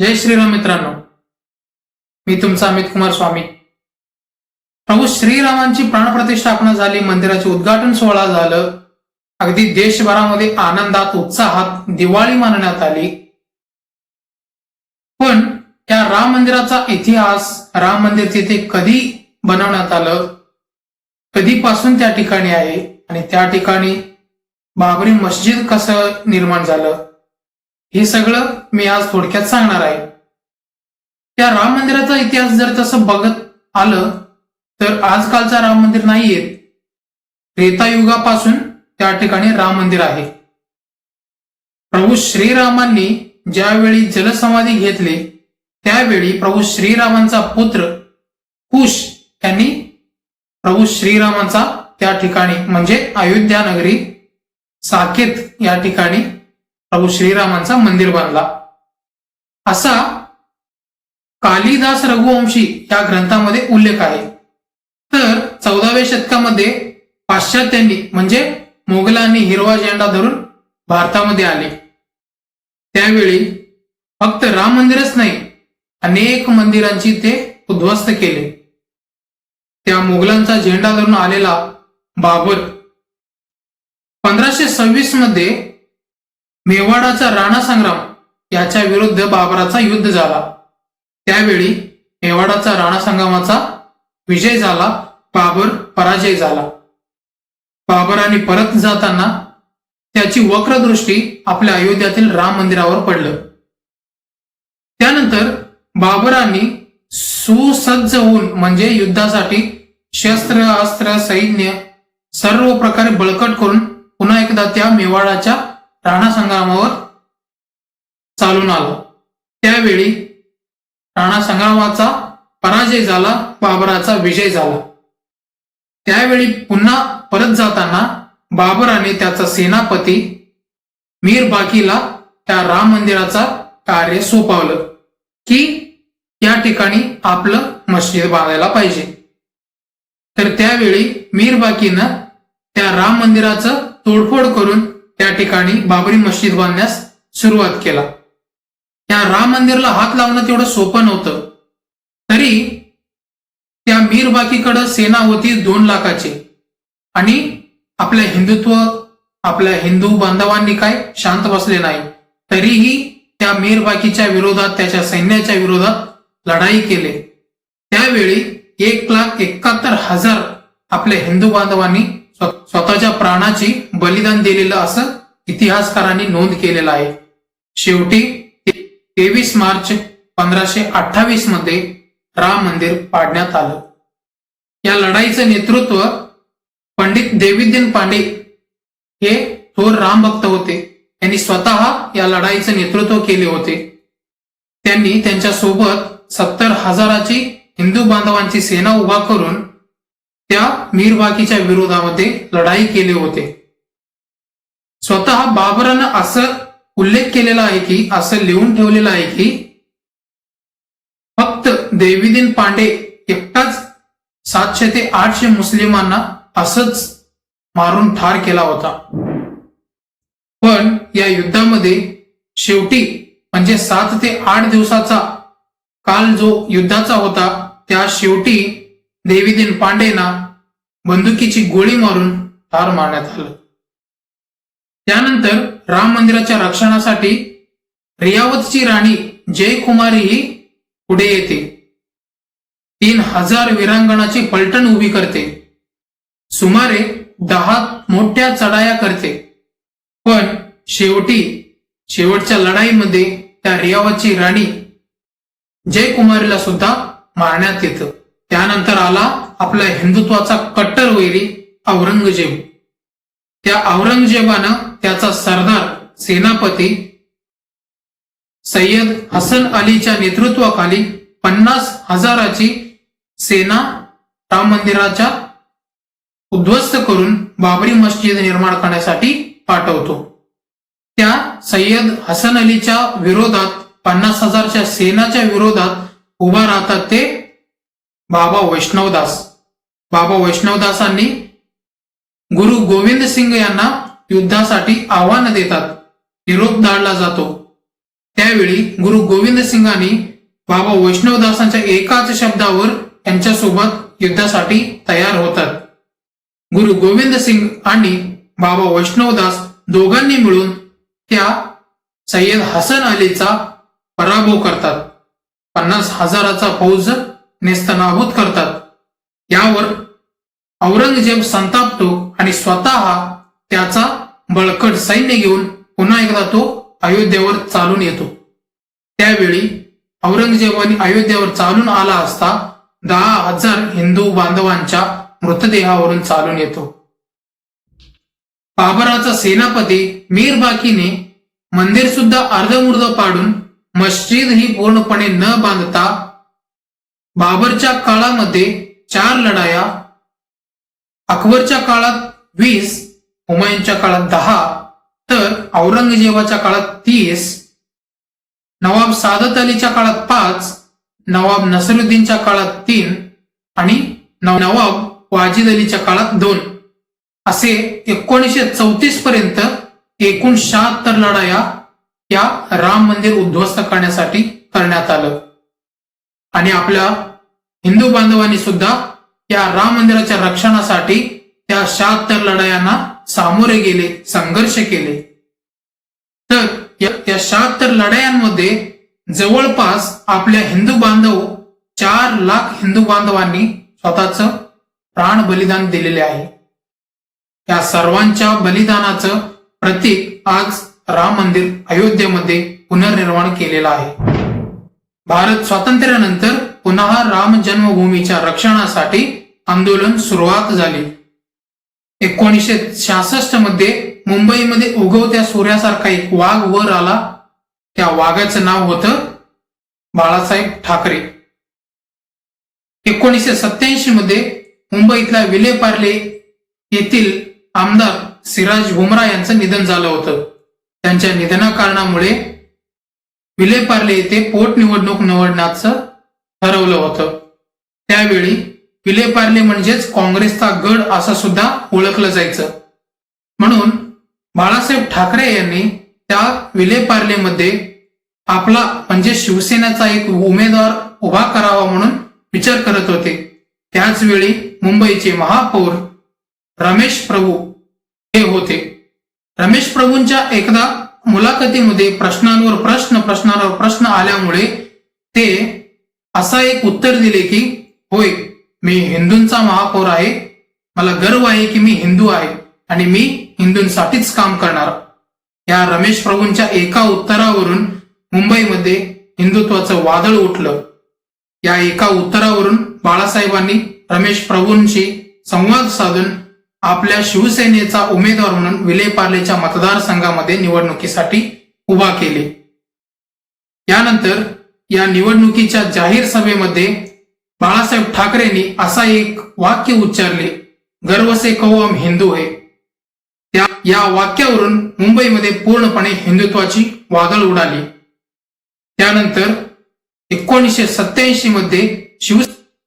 जय श्रीराम मित्रांनो. मी तुमचा अमित कुमार स्वामी. प्रभू श्रीरामांची प्राणप्रतिष्ठापना झाली. मंदिराचे उद्घाटन सोहळा झालं. अगदी देशभरामध्ये आनंदात उत्साहात दिवाळी मानण्यात आली. पण या राम मंदिराचा इतिहास राम मंदिर तिथे कधी बनवण्यात आलं? कधीपासून त्या ठिकाणी आहे? आणि त्या ठिकाणी बाबरी मस्जिद कसं निर्माण झालं? हे सगळं मी आज थोडक्यात सांगणार आहे. त्या राम मंदिराचा इतिहास जर तसं बघत आलं तर आजकालचा राम मंदिर नाहीये. त्रेतायुगापासून त्या ठिकाणी राम मंदिर आहे. प्रभू श्रीरामांनी ज्यावेळी जलसमाधी घेतली त्यावेळी प्रभू श्रीरामांचा पुत्र कुश यांनी प्रभू श्रीरामांचा त्या ठिकाणी म्हणजे अयोध्या नगरी साकेत या ठिकाणी प्रभू श्रीरामांचा मंदिर बांधला. असा कालिदास रघुवंशी या ग्रंथामध्ये उल्लेख आहे. तर चौदाव्या शतकामध्ये पाश्चात्यांनी म्हणजे मोगलांनी हिरवा झेंडा धरून भारतामध्ये आले. त्यावेळी फक्त राम मंदिरच नाही अनेक मंदिरांची ते उद्ध्वस्त केले. त्या मोगलांचा झेंडा धरून आलेला बाबर पंधराशे सव्वीसमध्ये मेवाडाचा राणा संग्राम याच्या विरुद्ध बाबराचा युद्ध झाला. त्यावेळी मेवाडाचा राणा संग्रामाचा विजय झाला बाबर पराजय झाला. बाबराने परत जाताना त्याची वक्रदृष्टी आपल्या अयोध्यातील राम मंदिरावर पडलं. त्यानंतर बाबरांनी सुसज्ज होऊन म्हणजे युद्धासाठी शस्त्र अस्त्र सैन्य सर्व प्रकारे बळकट करून पुन्हा एकदा त्या मेवाडाच्या राणा संग्रामावर चालून आला. त्यावेळी राणा संग्रामाचा पराजय झाला बाबराचा विजय झाला. त्यावेळी पुन्हा परत जाताना बाबराने त्याचा सेनापती मीर बाकीला त्या राम मंदिराचा कार्य सोपवलं की या ठिकाणी आपलं मस्जिद बांधायला पाहिजे. तर त्यावेळी मीर बाकीनं त्या राम मंदिराचं तोडफोड करून त्या ठिकाणी बाबरी मस्जिद बांधण्यास सुरुवात केला. त्या राम मंदिरला हात लावणं तेवढं सोपं नव्हतं. तरी त्या मीर बाकीकडं सेना होती दोन लाखाची. आणि आपल्या हिंदुत्व आपल्या हिंदू बांधवांनी काय शांत बसले नाही. तरीही त्या मीर बाकीच्या विरोधात त्याच्या सैन्याच्या विरोधात लढाई केले. त्यावेळी एक लाख एकाहत्तर हजार आपल्या हिंदू बांधवांनी स्वतःच्या प्राणाची बलिदान दिलेलं असं इतिहासकारांनी नोंद केलेलं आहे. शेवटी तेवीस मार्च पंधराशे अठ्ठावीसमध्ये राम मंदिर पाडण्यात आलं. या लढाईचं नेतृत्व पंडित देविद्यन पांडे हे थोर राम भक्त होते. त्यांनी स्वतः या लढाईचं नेतृत्व केले होते. त्यांनी त्यांच्यासोबत सत्तर हजाराची हिंदू बांधवांची सेना उभा करून त्या मीरबाकीच्या विरोधामध्ये लढाई केले होते. स्वतः बाबरानं असं उल्लेख केलेला आहे की असं लिहून ठेवलेलं आहे की फक्त देवीदीन पांडे एकटाच सातशे ते आठशे मुस्लिमांना असंच मारून ठार केला होता. पण या युद्धामध्ये शेवटी म्हणजे सात ते आठ दिवसाचा काल जो युद्धाचा होता त्या शेवटी देवीदीन पांडेना बंदुकीची गोळी मारून ठार मारण्यात आलं. त्यानंतर राम मंदिराच्या रक्षणासाठी रियावतची राणी जयकुमारी ही पुढे येते. तीन हजार वीरांगणाची पलटण उभी करते. सुमारे दहा मोठ्या चढाया करते. पण शेवटी शेवटच्या लढाईमध्ये त्या रियावतची राणी जयकुमारीला सुद्धा मारण्यात येतं. त्यानंतर आला आपल्या हिंदुत्वाचा कट्टर वैरी औरंगजेब. त्या औरंगजेबानं त्याचा सरदार सेनापती सय्यद हसन अलीच्या नेतृत्वाखाली पन्नास हजाराची सेना राम मंदिराच्या उद्ध्वस्त करून बाबरी मस्जिद निर्माण करण्यासाठी पाठवतो. त्या सय्यद हसन अलीच्या विरोधात पन्नास हजारच्या सेनाच्या विरोधात उभा राहतात ते बाबा वैष्णवदास. बाबा वैष्णवदासांनी गुरु गोविंद सिंग यांना युद्धासाठी आव्हान देतात. निरोप धाडला जातो. त्यावेळी गुरु गोविंद सिंगांनी बाबा वैष्णवदासांच्या एकाच शब्दावर त्यांच्यासोबत युद्धासाठी तयार होतात. गुरु गोविंद सिंग आणि बाबा वैष्णवदास दोघांनी मिळून त्या सय्यद हसन अलीचा पराभव करतात. पन्नास हजाराचा फौज नेस्तनाभूत करतात. यावर औरंगजेब संतापतो आणि स्वतः त्याचा बळकट सैन्य घेऊन पुन्हा एकदा तो अयोध्येवर चालून येतो. त्यावेळी औरंगजेबाने अयोध्येवर चालून आला असता दहा हजार हिंदू बांधवांच्या मृतदेहावरून चालून येतो. बाबराचा सेनापती मीर बाकीने मंदिर सुद्धा अर्धमुर्ध पाडून मस्जिद ही पूर्णपणे न बांधता बाबरच्या काळामध्ये चार लढाया अकबरच्या काळात वीस हुमायूनच्या काळात दहा तर औरंगजेबाच्या काळात तीस नवाब सादत अलीच्या काळात पाच नवाब नसरुद्दीनच्या काळात तीन आणि नवाब वाजिद अलीच्या काळात दोन. असे एकोणीसशे चौतीस पर्यंत एकूण शहात्तर लढाया या राम मंदिर उद्ध्वस्त करण्यासाठी करण्यात आलं. आणि आपल्या हिंदू बांधवांनी सुद्धा या राम मंदिराच्या रक्षणासाठी त्या शहात्तर लढायांना सामोरे गेले संघर्ष केले. तर या शहात्तर लढायांमध्ये जवळपास आपल्या हिंदू बांधव चार लाख हिंदू बांधवांनी स्वतःच प्राण बलिदान दिलेले आहे. या सर्वांच्या बलिदानाचं प्रतीक आज राम मंदिर अयोध्येमध्ये पुनर्निर्माण केलेलं आहे. भारत स्वातंत्र्यानंतर पुन्हा राम जन्मभूमीच्या रक्षणासाठी आंदोलन सुरुवात झाली. एकोणीसशे सहासष्टमध्ये मुंबईमध्ये उगवत्या सूर्यासारखा एक वाघ वर आला. त्या वाघाचं नाव होतं बाळासाहेब ठाकरे. एकोणीसशे सत्याऐंशी मध्ये मुंबईतल्या विलेपार्ले येथील आमदार सिराज बुमरा यांचं निधन झालं होतं. त्यांच्या निधनाकारणामुळे विलेपार्ले येथे पोटनिवडणूक निवडण्याचं ठरवलं होतं. त्यावेळी विलेपार्ले म्हणजेच काँग्रेसचा गड असं सुद्धा ओळखलं जायचं. म्हणून बाळासाहेब ठाकरे यांनी त्या विलेपार्लेमध्ये आपला म्हणजे शिवसेनेचा एक उमेदवार उभा करावा म्हणून विचार करत होते. त्याचवेळी मुंबईचे महापौर रमेश प्रभू हे होते. रमेश प्रभूंच्या एकदा मुलाखतीमध्ये प्रश्नांवर प्रश्न प्रश्नांवर प्रश्न आल्यामुळे ते असा एक उत्तर दिले की होय मी हिंदूंचा महापौर आहे. मला गर्व आहे की मी हिंदू आहे आणि मी हिंदूंसाठीच काम करणार. या रमेश प्रभूंच्या एका उत्तरावरून मुंबईमध्ये हिंदुत्वाचं वादळ उठलं. या एका उत्तरावरून बाळासाहेबांनी रमेश प्रभूंशी संवाद साधून आपल्या शिवसेनेचा उमेदवार म्हणून विलेपार्लेच्या मतदारसंघामध्ये निवडणुकीसाठी उभा केले. यानंतर या निवडणुकीच्या जाहीर सभेमध्ये बाळासाहेब ठाकरेंनी असा एक वाक्य उच्चारले गर्व से कहो हम हिंदू है. त्या या वाक्यावरून मुंबईमध्ये पूर्णपणे हिंदुत्वाची वादळ उडाली. त्यानंतर एकोणीसशे सत्याऐंशी मध्ये शिव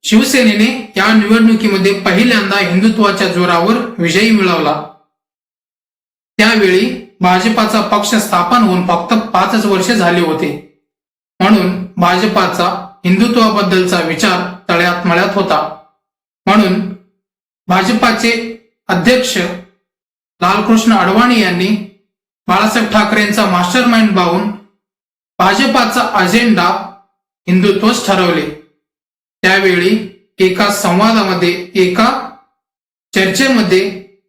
शिवसेनेने या निवडणुकीमध्ये पहिल्यांदा हिंदुत्वाच्या जोरावर विजयी मिळवला. त्यावेळी भाजपाचा पक्ष स्थापन होऊन फक्त पाचच वर्ष झाले होते. म्हणून भाजपाचा हिंदुत्वाबद्दलचा विचार तळ्यात मळ्यात होता. म्हणून भाजपाचे अध्यक्ष लालकृष्ण अडवाणी यांनी बाळासाहेब ठाकरेंचा मास्टर माइंड पाहून भाजपाचा अजेंडा हिंदुत्वच ठरवले. त्यावेळी एका संवादामध्ये एका चर्चेमध्ये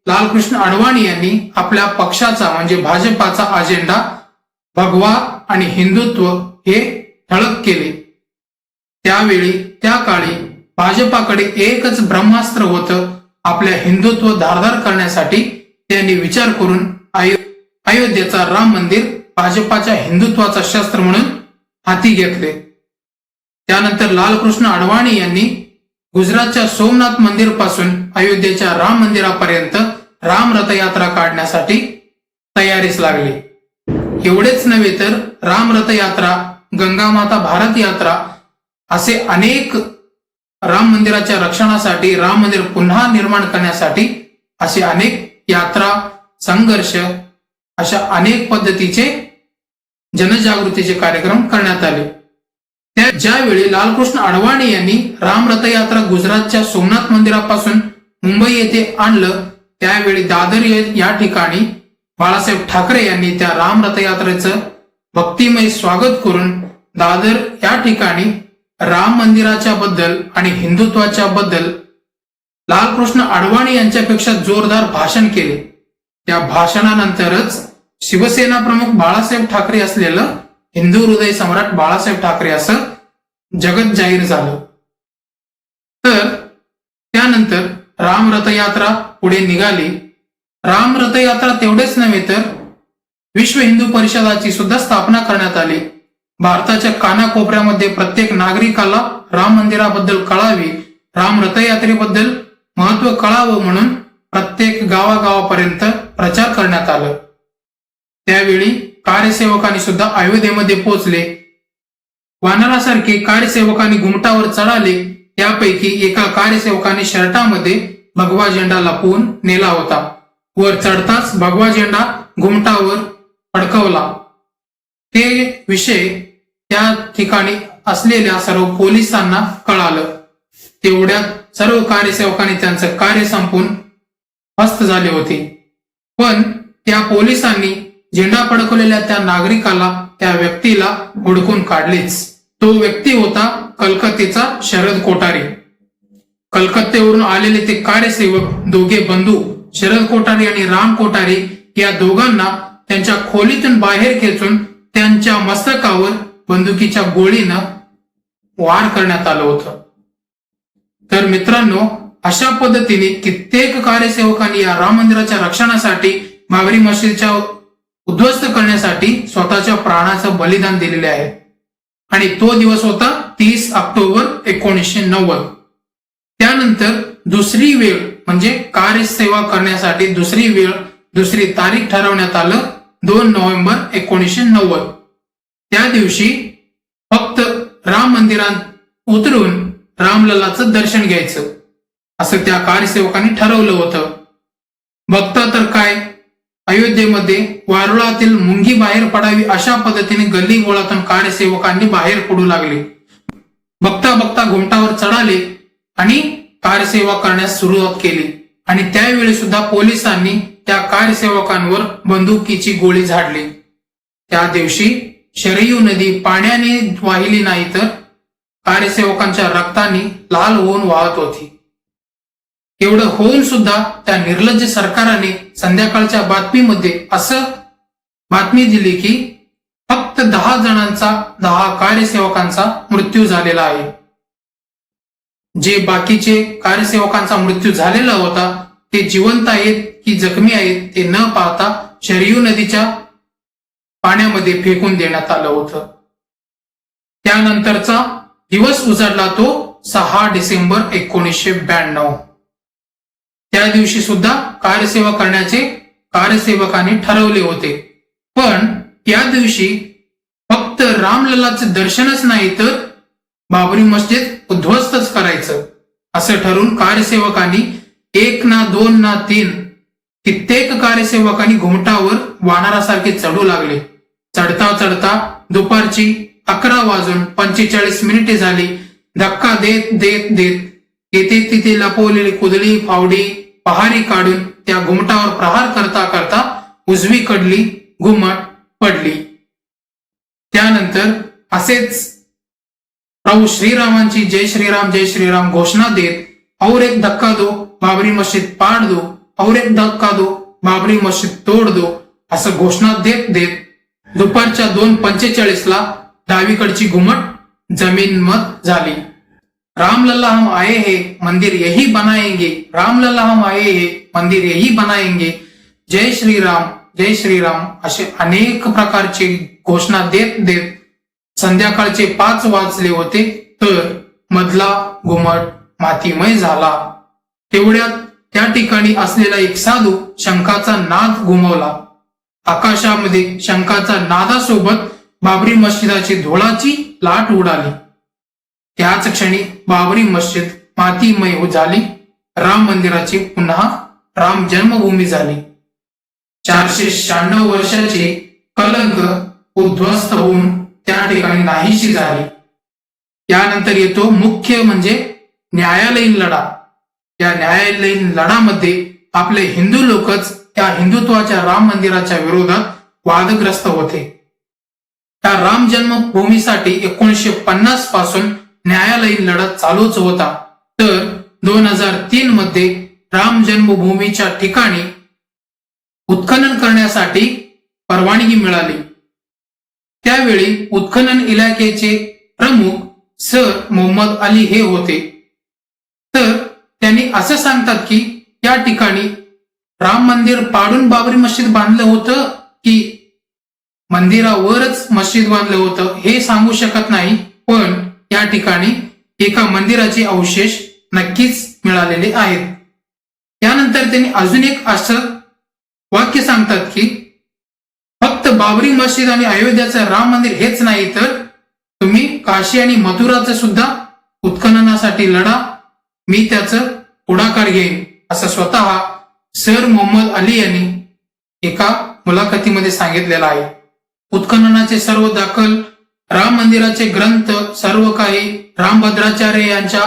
लालकृष्ण अडवाणी यांनी आपल्या पक्षाचा म्हणजे भाजपाचा अजेंडा भगवा आणि हिंदुत्व हे ठळक केले. त्यावेळी त्या काळी भाजपाकडे एकच ब्रह्मास्त्र होतं आपल्या हिंदुत्व धारदार करण्यासाठी त्यांनी विचार करून अयोध्येचा राम मंदिर भाजपाच्या हिंदुत्वाचा शस्त्र म्हणून हाती घेतले. त्यानंतर लालकृष्ण अडवाणी यांनी गुजरातच्या सोमनाथ मंदिरपासून अयोध्येच्या राम मंदिरापर्यंत राम रथयात्रा काढण्यासाठी तयारीस लागली. एवढेच नव्हे तर राम रथयात्रा गंगामाता भारत यात्रा असे अनेक राम मंदिराच्या रक्षणासाठी राम मंदिर पुन्हा निर्माण करण्यासाठी असे अनेक यात्रा संघर्ष अशा अनेक पद्धतीचे जनजागृतीचे कार्यक्रम करण्यात आले. त्या ज्यावेळी लालकृष्ण अडवाणी यांनी राम रथयात्रा गुजरातच्या सोमनाथ मंदिरापासून मुंबई येथे आणलं त्यावेळी दादर या ठिकाणी बाळासाहेब ठाकरे यांनी त्या राम रथयात्रेचं भक्तिमय स्वागत करून दादर या ठिकाणी राम मंदिराच्या बद्दल आणि हिंदुत्वाच्या बद्दल लालकृष्ण अडवाणी यांच्यापेक्षा जोरदार भाषण केले. त्या भाषणानंतरच शिवसेना प्रमुख बाळासाहेब ठाकरे असलेलं हिंदू हृदय सम्राट बाळासाहेब ठाकरे असं जगत जाहीर झालं. तर त्यानंतर राम रथयात्रा पुढे निघाली. राम रथयात्रा तेवढेच नव्हे तर विश्व हिंदू परिषदाची सुद्धा स्थापना करण्यात आली. भारताच्या कानाकोपऱ्यामध्ये प्रत्येक नागरिकाला राम मंदिराबद्दल कळावी राम रथयात्रेबद्दल महत्त्व कळावं म्हणून प्रत्येक गावागावापर्यंत प्रचार करण्यात आलं. त्यावेळी कार्यसेवकांनी सुद्धा अयोध्येमध्ये पोहोचले. वानरासारखे कार्यसेवकांनी घुमटावर चढाले त्यापैकी एका कार्यसेवकाने शर्टामध्ये भगवा झेंडा लपवून नेला होता. वर चढताच भगवा झेंडा घुमटावर अडकवला. ते विषय त्या ठिकाणी असलेल्या सर्व पोलिसांना कळालं. तेवढ्यात सर्व कार्यसेवकांनी त्यांचं कार्य संपून हस्त झाले होते. पण त्या पोलिसांनी झेंडा फडकवलेल्या त्या नागरिकाला त्या व्यक्तीला हुडकून काढलेच. तो व्यक्ती होता कलकत्तेचा शरद कोठारे. कलकत्तेवरून आलेले ते कार्यसेवक दोघे बंधू शरद कोठारे आणि राम कोठारे या दोघांना त्यांच्या खोलीतून बाहेर खेचून त्यांच्या मस्तकावर बंदुकीच्या गोळीनं वार करण्यात आलं होतं. तर मित्रांनो अशा पद्धतीने कित्येक कार्यसेवकांनी या राम मंदिराच्या रक्षणासाठी बाबरी मशीदच्या उद्ध्वस्त करण्यासाठी स्वतःच्या प्राणाचं बलिदान दिलेले आहे. आणि तो दिवस होता तीस ऑक्टोबर एकोणीसशे नव्वद. त्यानंतर दुसरी वेळ म्हणजे कार्यसेवा करण्यासाठी दुसरी वेळ दुसरी तारीख ठरवण्यात आलं दोन नोव्हेंबर एकोणीसशे नव्वद. त्या दिवशी फक्त राम मंदिरात उतरून रामललाचं दर्शन घ्यायचं. असं त्या कार्यसेवकांनी ठरवलं होतं. बघता तर काय अयोध्येमध्ये वारुळातील मुंगी बाहेर पडावी अशा पद्धतीने गल्ली गोळातून कार्यसेवकांनी बाहेर पडू लागले. बघता बघता घुमटावर चढाले आणि कार्यसेवा करण्यास सुरुवात केली. आणि त्यावेळी सुद्धा पोलिसांनी त्या कार्यसेवकांवर बंदुकीची गोळी झाडली. त्या दिवशी शरयू नदी पाण्याने वाहिली नाही तर कार्यसेवकांच्या रक्ताने लाल होऊन वाहत होती. एवढं होऊन सुद्धा त्या निर्लज्ज सरकाराने संध्याकाळच्या बातमीमध्ये असं बातमी दिली की फक्त दहा जणांचा दहा कार्यसेवकांचा मृत्यू झालेला आहे. जे बाकीचे कार्यसेवकांचा मृत्यू झालेला होता ते जिवंत आहेत की जखमी आहेत ते न पाहता शरयू नदीच्या पाण्यामध्ये फेकून देण्यात आलं होतं. त्यानंतरचा दिवस उजाडला तो सहा डिसेंबर एकोणीसशे ब्याण्णव. त्या दिवशी सुद्धा कार्यसेवा करण्याचे कार्यसेवकांनी ठरवले होते. पण त्या दिवशी फक्त रामललाचे दर्शनच नाही तर बाबरी मस्जिद उद्ध्वस्तच करायचं असं ठरून कार्यसेवकांनी एक ना दोन ना तीन कित्येक कार्यसेवकांनी घुमटावर वानरासारखे चढू लागले. चढता चढता दुपारची अकरा वाजून पंचेचाळीस मिनिटे झाली. धक्का देत देत देत येथे तिथे लपवलेली कुदळी फावडी पहारी काढून त्या घुमटावर प्रहार करता करता उजवीकडली घुमट पडली. त्यानंतर असेच प्रभू श्रीरामांची जय श्रीराम जय श्रीराम घोषणा देत और एक धक्का दो बाबरी मस्जिद पाड दो और एक धक्का दो बाबरी मस्जिद तोड दो असं घोषणा देत देत दुपारच्या दोन पंचेचाळीस ला डावीकडची घुमट जमीन मत झाली. रामलल्ला हम आए हैं मंदिर यही बनाएंगे। रामलल्ला हम आए हैं मंदिर यही बनाएंगे। जय श्रीराम जय श्रीराम असे अनेक प्रकारचे घोषणा देत देत संध्याकाळचे पाच वाजले होते तर मधला घुमट मातीमय झाला. तेवढ्यात त्या ठिकाणी असलेला एक साधू शंखाचा नाद घुमवला. आकाशामध्ये शंखाचा नादासोबत बाबरी मस्जिदाची धोळाची लाट उडाली. त्याच क्षणी बाबरी मस्जिद मातीमय हो झाली. राम मंदिराची पुन्हा राम जन्मभूमी झाली. चारशे शहाण्णव वर्षाचे कलंक उद्ध्वस्त होऊन त्या ठिकाणी नाहीशी झाली. त्यानंतर येतो मुख्य म्हणजे न्यायालयीन लढा. या न्यायालयीन लढामध्ये आपले हिंदू लोकच त्या हिंदुत्वाच्या राम मंदिराच्या विरोधात वादग्रस्त होते. त्या राम जन्मभूमीसाठी एकोणीसशे पन्नासपासून न्यायालयीन लढत चालूच होता. तर दोन हजार तीन मध्ये राम जन्मभूमीच्या ठिकाणी उत्खनन करण्यासाठी परवानगी मिळाली. त्यावेळी उत्खनन इलाकेचे प्रमुख सर मोहम्मद अली हे होते. तर त्यांनी असं सांगतात की या ठिकाणी राम मंदिर पाडून बाबरी मस्जिद बांधलं होतं की मंदिरावरच मस्जिद बांधलं होतं हे सांगू शकत नाही पण या ठिकाणी एका मंदिराचे अवशेष नक्कीच मिळालेले आहेत. त्यानंतर त्यांनी अजून एक असं वाक्य सांगतात की फक्त बाबरी मस्जिद आणि अयोध्याचं राम मंदिर हेच नाही तर तुम्ही काशी आणि मथुराचं सुद्धा उत्खननासाठी लढा मी त्याचं पुढाकार घेईन असं स्वतः सर मोहम्मद अली यांनी एका मुलाखतीमध्ये सांगितलेलं आहे. उत्खननाचे सर्व दाखल राम मंदिराचे ग्रंथ सर्व काही रामभद्राचार्य यांच्या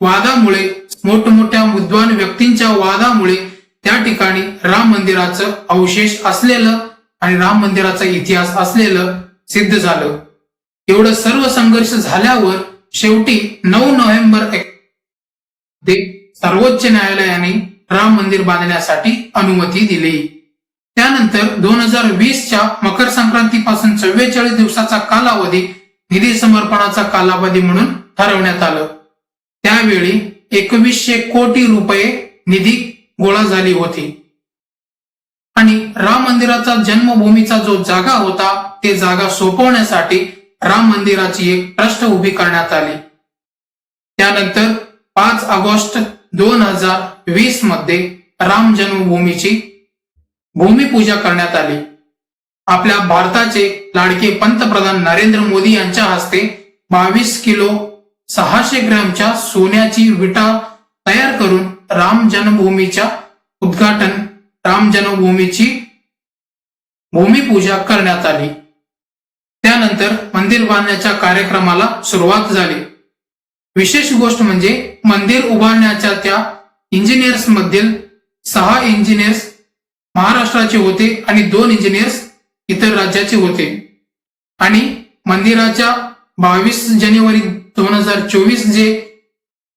वादामुळे मोठमोठ्या विद्वान व्यक्तींच्या वादामुळे त्या ठिकाणी राम मंदिराचं अवशेष असलेलं आणि राम मंदिराचा इतिहास असलेलं सिद्ध झालं. एवढं सर्व संघर्ष झाल्यावर शेवटी नऊ नोव्हेंबर एक ते सर्वोच्च न्यायालयाने राम मंदिर बांधण्यासाठी अनुमती दिली. त्यानंतर दोन हजार वीसच्या मकर संक्रांतीपासून चव्वेचाळीस दिवसाचा कालावधी निधी समर्पणाचा कालावधी म्हणून ठरवण्यात आलं. त्यावेळी एकवीसशे कोटी रुपये निधी गोळा झाली होती. आणि राम मंदिराचा जन्मभूमीचा जो जागा होता ते जागा सोपवण्यासाठी राम मंदिराची एक ट्रस्ट उभी करण्यात आली. त्यानंतर पाच ऑगस्ट दोन हजार वीसमध्ये राम जन्मभूमीची भूमिपूजा करण्यात आली. आपल्या भारताचे लाडके पंतप्रधान नरेंद्र मोदी यांच्या हस्ते बावीस किलो सहाशे ग्रॅमच्या सोन्याची विटा तयार करून राम जन्मभूमीच्या उद्घाटन राम जन्मभूमीची भूमिपूजा करण्यात आली. त्यानंतर मंदिर बांधण्याच्या कार्यक्रमाला सुरुवात झाली. विशेष गोष्ट म्हणजे मंदिर उभारण्याच्या त्या इंजिनियर्स मधील सहा इंजिनियर्स महाराष्ट्राचे होते आणि दोन इंजिनियर्स इतर राज्याचे होते. आणि मंदिराच्या बावीस जानेवारी दोन हजार चोवीस जे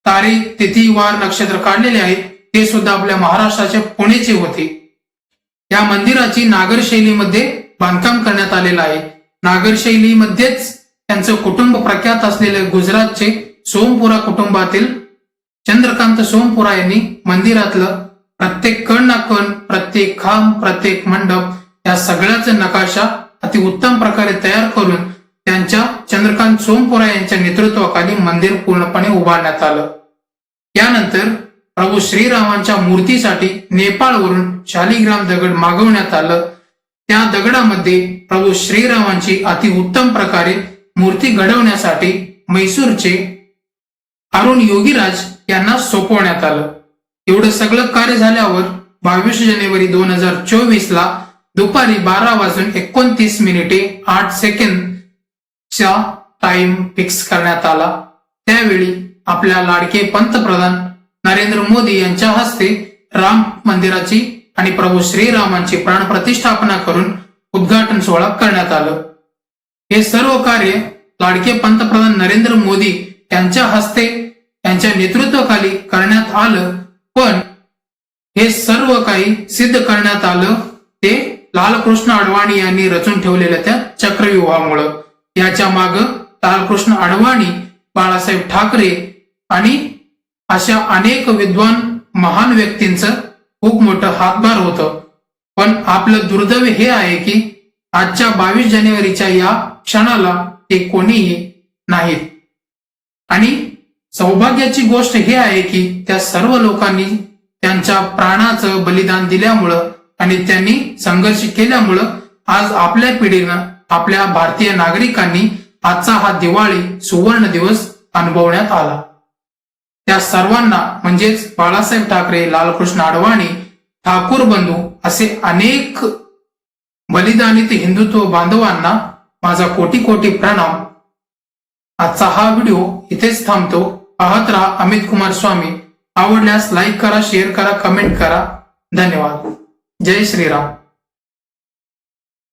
तारीख तिथी वार नक्षत्र काढलेले आहेत ते सुद्धा आपल्या महाराष्ट्राच्या पुणेचे होते. या मंदिराची नागर शैलीमध्ये बांधकाम करण्यात आलेलं आहे. नागर शैलीमध्येच त्यांचं कुटुंब प्रख्यात असलेले गुजरातचे सोमपुरा कुटुंबातील चंद्रकांत सोमपुरा यांनी मंदिरातलं प्रत्येक कण ना कण प्रत्येक खांब प्रत्येक मंडप या सगळ्याचा नकाशा अति उत्तम प्रकारे तयार करून त्यांच्या चंद्रकांत सोमपुरा यांच्या नेतृत्वाखाली मंदिर पूर्णपणे उभारण्यात आलं. यानंतर प्रभू श्रीरामांच्या मूर्तीसाठी नेपाळवरून शालिग्राम दगड मागवण्यात आलं. त्या दगडामध्ये प्रभू श्रीरामांची अतिउत्तम प्रकारे मूर्ती घडवण्यासाठी म्हैसूरचे अरुण योगीराज यांना सोपवण्यात आलं. एवढं सगळं कार्य झाल्यावर बावीस जानेवारी दोन हजार चोवीस ला दुपारी बारा वाजून एकोणतीस मिनिटे आठ सेकंद चा टाइम फिक्स करण्यात आला. त्यावेळी आपल्या लाडके पंतप्रधान नरेंद्र मोदी यांच्या हस्ते राम मंदिराची आणि प्रभू श्रीरामांची प्राणप्रतिष्ठापना करून उद्घाटन सोहळा करण्यात आलं. हे सर्व कार्य लाडके पंतप्रधान नरेंद्र मोदी यांच्या हस्ते यांच्या नेतृत्वाखाली करण्यात आलं. पण हे सर्व काही सिद्ध करण्यात आलं. ते लालकृष्ण अडवाणी यांनी रचून ठेवलेल्या त्या चक्रव्यूहामुळं. याच्या माग लालकृष्ण अडवाणी बाळासाहेब ठाकरे आणि अशा अनेक विद्वान महान व्यक्तींचं खूप मोठं हातभार होतं. पण आपलं दुर्दैव हे आहे की आजच्या बावीस जानेवारीच्या या क्षणाला ते कोणीही नाहीत. आणि सौभाग्याची गोष्ट हे आहे की त्या सर्व लोकांनी त्यांच्या प्राणाचं बलिदान दिल्यामुळं आणि त्यांनी संघर्ष केल्यामुळं आज आपल्या पिढीनं आपल्या भारतीय नागरिकांनी आजचा हा दिवाळी सुवर्ण दिवस अनुभवण्यात आला. त्या सर्वांना म्हणजेच बाळासाहेब ठाकरे लालकृष्ण अडवाणी ठाकूर बंधू असे अनेक बलिदानित हिंदुत्व बांधवांना माझा कोटी कोटी प्रणाम. आजचा हा व्हिडिओ इथेच थांबतो. पाहत राहा अमित कुमार स्वामी. आवडल्यास लाईक करा शेअर करा कमेंट करा. धन्यवाद. जय श्रीराम.